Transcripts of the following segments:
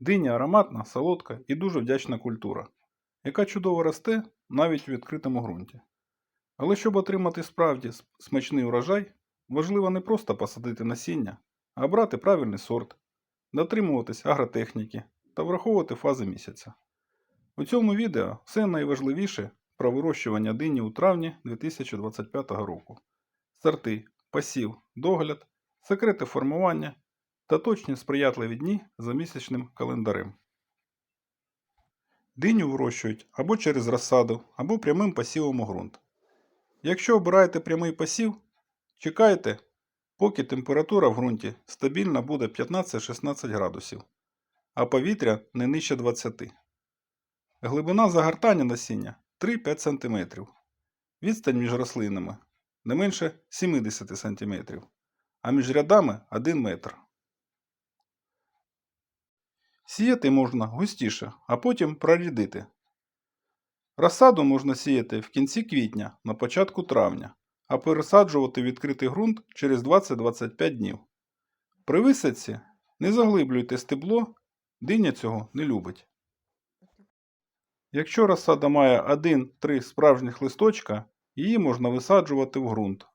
Диня ароматна, солодка і дуже вдячна культура, яка чудово росте навіть у відкритому ґрунті. Але щоб отримати справді смачний урожай, важливо не просто посадити насіння, а брати правильний сорт, дотримуватись агротехніки та враховувати фази місяця. У цьому відео все найважливіше про вирощування дині у травні 2025 року. Сорти, посів, догляд, секрети формування та точні сприятливі дні за місячним календарем. Диню вирощують або через розсаду, або прямим посівом у ґрунт. Якщо обираєте прямий посів, чекайте, поки температура в ґрунті стабільна буде 15-16 градусів, а повітря не нижче 20. Глибина загортання насіння 3-5 см. Відстань між рослинами не менше 70 см, а між рядами 1 метр. Сіяти можна густіше, а потім прорідити. Розсаду можна сіяти в кінці квітня, на початку травня, а пересаджувати відкритий ґрунт через 20-25 днів. При висадці не заглиблюйте стебло, диня цього не любить. Якщо розсада має 1-3 справжніх листочка, її можна висаджувати в ґрунт.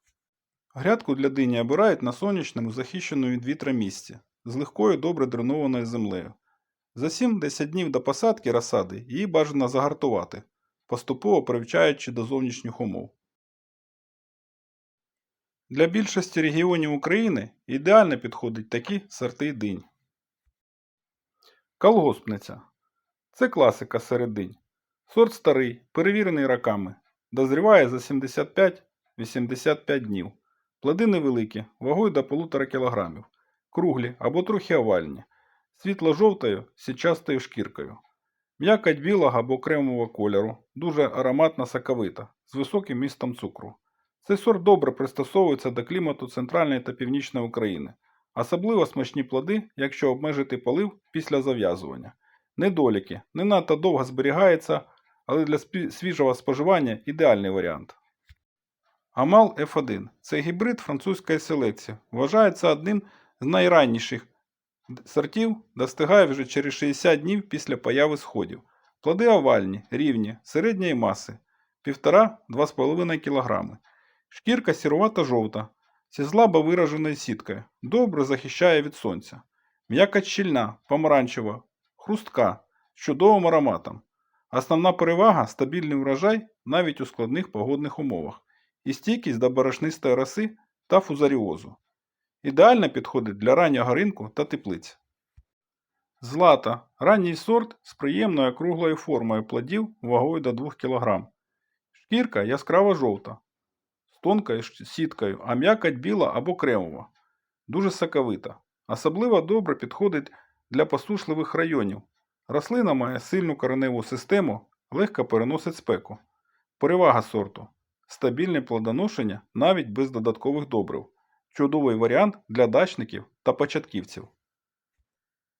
Грядку для дині обирають на сонячному захищеному від вітра місці з легкою добре дренованою землею. За 7-10 днів до посадки розсади її бажано загартувати, поступово привчаючи до зовнішніх умов. Для більшості регіонів України ідеально підходять такі сорти динь. Колгоспниця. Це класика серед динь. Сорт старий, перевірений роками. Дозріває за 75-85 днів. Плоди невеликі, вагою до 1,5 кг, круглі або трохи овальні, світло-жовтою січастою шкіркою. М'якоть білого або кремового кольору, дуже ароматна соковита, з високим містом цукру. Цей сорт добре пристосовується до клімату Центральної та Північної України. Особливо смачні плоди, якщо обмежити полив після зав'язування. Недоліки не надто довго зберігається, але для свіжого споживання ідеальний варіант. Амал F1 це гібрид французької селекції. Вважається одним з найранніших сортів, достигає вже через 60 днів після появи сходів. Плоди овальні, рівні, середньої маси 1,5-2,5 кг. Шкірка сірувато-жовта, зі слабо вираженою сіткою, добре захищає від сонця. М'якоть щільна, помаранчева, хрустка, з чудовим ароматом. Основна перевага стабільний врожай навіть у складних погодних умовах і стійкість до борошнистої роси та фузаріозу. Ідеально підходить для раннього ринку та теплиць. Злата ранній сорт з приємною круглою формою плодів вагою до 2 кг. Шкірка яскраво жовта, з тонкою сіткою, а м'якоть біла або кремова. Дуже соковита. Особливо добре підходить для посушливих районів. Рослина має сильну кореневу систему, легко переносить спеку. Перевага сорту стабільне плодоношення навіть без додаткових добрив. Чудовий варіант для дачників та початківців.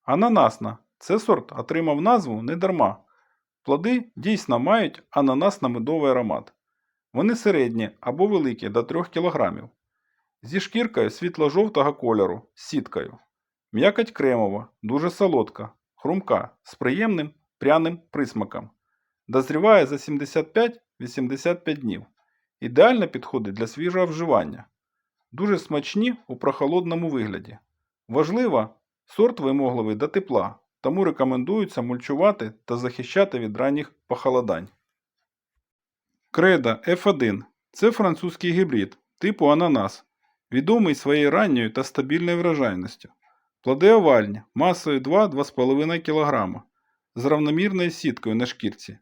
Ананасна. Це сорт отримав назву не дарма. Плоди дійсно мають ананасно-медовий аромат. Вони середні або великі до 3 кг. Зі шкіркою світло-жовтого кольору з сіткою. М'якоть кремова, дуже солодка, хрумка, з приємним пряним присмаком. Дозріває за 75-85 днів. Ідеально підходить для свіжого вживання. Дуже смачні у прохолодному вигляді. Важливо, сорт вимогливий до тепла, тому рекомендується мульчувати та захищати від ранніх похолодань. Креда F1 це французький гібрид типу ананас, відомий своєю ранньою та стабільною врожайністю. Плоди овальні, масою 2-2,5 кг, з равномірною сіткою на шкірці.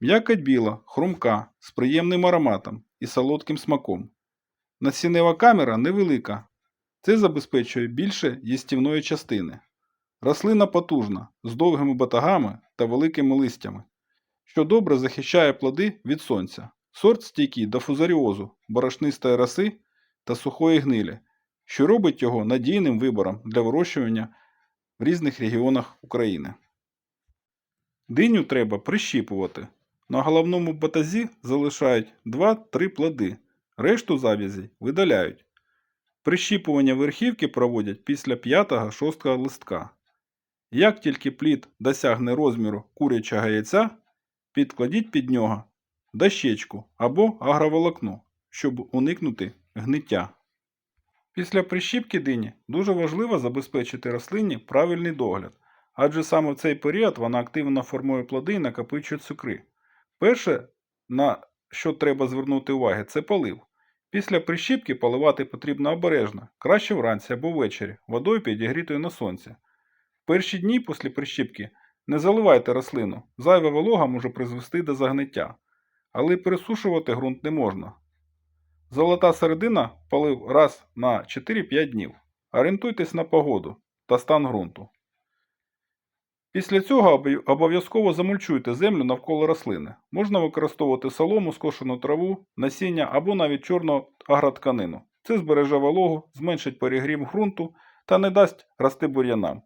М'якоть біла, хрумка, з приємним ароматом і солодким смаком. Насіннева камера невелика. Це забезпечує більше їстівної частини. Рослина потужна, з довгими батагами та великими листями, що добре захищає плоди від сонця. Сорт стійкий до фузаріозу, борошнистої роси та сухої гнилі, що робить його надійним вибором для вирощування в різних регіонах України. Диню треба прищіпувати. На головному батазі залишають 2-3 плоди, решту завязей видаляють. Прищіпування верхівки проводять після 5-6 листка. Як тільки плід досягне розміру курячого яйця, підкладіть під нього дощечку або агроволокно, щоб уникнути гниття. Після прищіпки дині дуже важливо забезпечити рослині правильний догляд, адже саме в цей період вона активно формує плоди і накопичує цукри. Перше, на що треба звернути увагу, це полив. Після прищіпки поливати потрібно обережно, краще вранці або ввечері, водою підігрітою на сонці. В перші дні після прищіпки не заливайте рослину, зайва волога може призвести до загниття, але пересушувати ґрунт не можна. Золота середина полив раз на 4-5 днів. Орієнтуйтесь на погоду та стан ґрунту. Після цього обов'язково замульчуйте землю навколо рослини. Можна використовувати солому, скошену траву, насіння або навіть чорну агротканину. Це збереже вологу, зменшить перегрів ґрунту та не дасть рости бур'янам.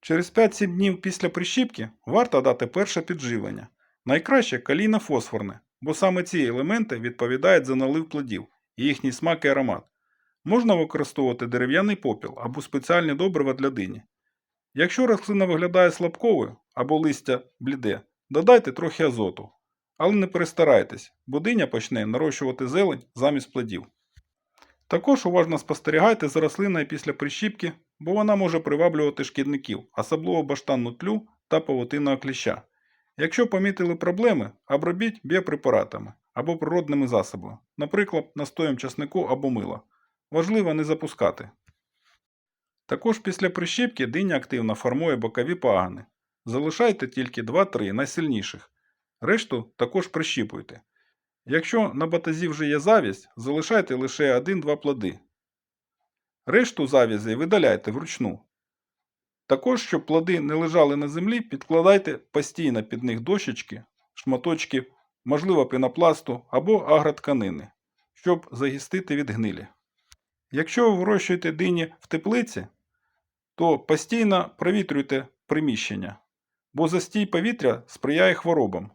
Через 5-7 днів після прищіпки варто дати перше підживлення. Найкраще калійно-фосфорне, бо саме ці елементи відповідають за налив плодів і їхній смак і аромат. Можна використовувати дерев'яний попіл або спеціальні добрива для дині. Якщо рослина виглядає слабковою або листя бліде, додайте трохи азоту. Але не перестарайтесь, бо диня почне нарощувати зелень замість плодів. Також уважно спостерігайте за рослиною після прищіпки, бо вона може приваблювати шкідників, особливо баштанну тлю та павутинного кліща. Якщо помітили проблеми, обробіть біопрепаратами або природними засобами, наприклад, настоєм часнику або мила. Важливо не запускати. Також після прищіпки диня активно формує бокові пагани. Залишайте тільки 2-3 найсильніших. Решту також прищіпуйте. Якщо на батазі вже є завість, залишайте лише 1-2 плоди. Решту завязей видаляйте вручну. Також, щоб плоди не лежали на землі, підкладайте постійно під них дощечки, шматочки, можливо пінопласту або агротканини, щоб загістити від гнилі. Якщо ви вирощуєте дині в теплиці, то постійно провітрюйте приміщення, бо застій повітря сприяє хворобам.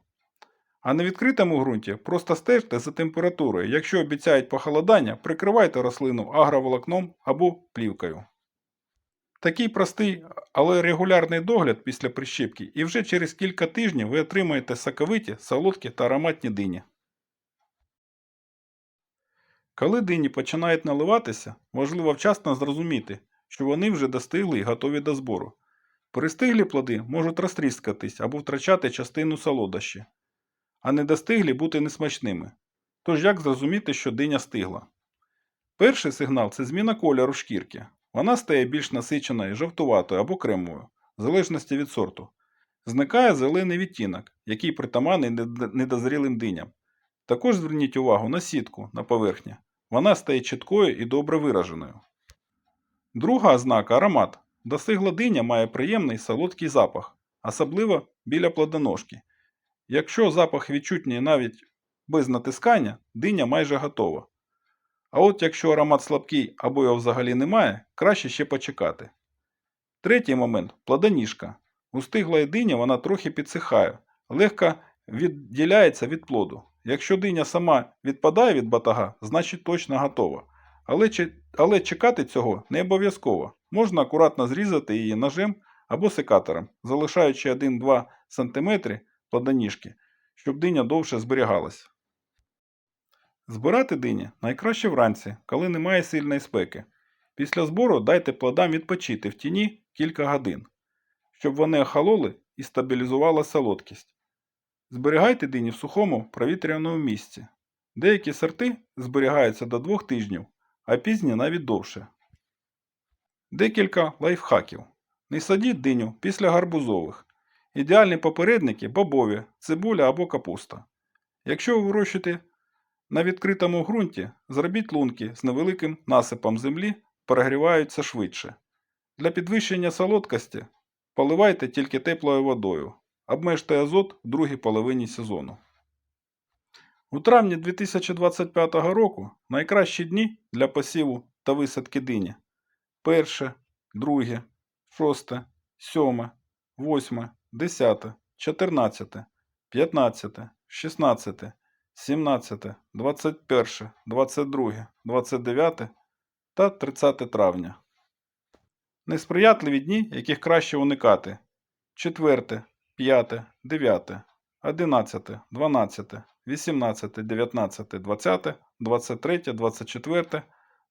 А на відкритому ґрунті просто стежте за температурою. Якщо обіцяють похолодання, прикривайте рослину агроволокном або плівкою. Такий простий, але регулярний догляд після прищепки, і вже через кілька тижнів ви отримаєте соковиті, солодкі та ароматні дині. Коли дині починають наливатися, важливо вчасно зрозуміти, що вони вже достигли і готові до збору. Перестиглі плоди можуть розтріскатись або втрачати частину солодощі, а недостиглі бути несмачними. Тож як зрозуміти, що диня стигла? Перший сигнал це зміна кольору шкірки. Вона стає більш насиченою, жовтуватою або кремовою, в залежності від сорту. Зникає зелений відтінок, який притаманний недозрілим диням. Також зверніть увагу на сітку на поверхні. Вона стає чіткою і добре вираженою. Друга ознака аромат. Достигла диня має приємний солодкий запах, особливо біля плодоножки. Якщо запах відчутний навіть без натискання, диня майже готова. А от якщо аромат слабкий або його взагалі немає, краще ще почекати. Третій момент плодоніжка. У стиглої дині вона трохи підсихає, легко відділяється від плоду. Якщо диня сама відпадає від батага, значить точно готова. Але, але чекати цього не обов'язково. Можна акуратно зрізати її ножем або секатором, залишаючи 1-2 см плодоніжки, щоб диня довше зберігалась. Збирати дині найкраще вранці, коли немає сильної спеки. Після збору дайте плодам відпочити в тіні кілька годин, щоб вони охололи і стабілізувала солодкість. Зберігайте дині в сухому провітряному місці. Деякі сорти зберігаються до 2 тижнів, а пізні навіть довше. Декілька лайфхаків. Не садіть диню після гарбузових. Ідеальні попередники бобові, цибуля або капуста. Якщо ви вирощуєте на відкритому ґрунті, зробіть лунки з невеликим насипом землі, перегріваються швидше. Для підвищення солодкості поливайте тільки теплою водою. Обмежте азот в другій половині сезону. У травні 2025 року найкращі дні для посіву та висадки дині. Перше, друге, шосте, сьоме, восьме, десяте, чотирнадцяте, п'ятнадцяте, шістнадцяте, сімнадцяте, двадцять перше, двадцять друге, двадцять дев'яте та 30 травня. Несприятливі дні, яких краще уникати. 4, 5, 9, 11, 12, 18, 19, 20, 23, 24,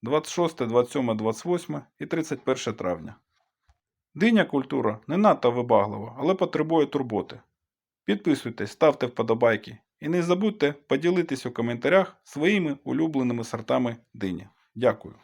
26, 27, 28 і 31 травня. Диня культура не надто вибаглива, але потребує турботи. Підписуйтесь, ставте вподобайки і не забудьте поділитись у коментарях своїми улюбленими сортами дині. Дякую.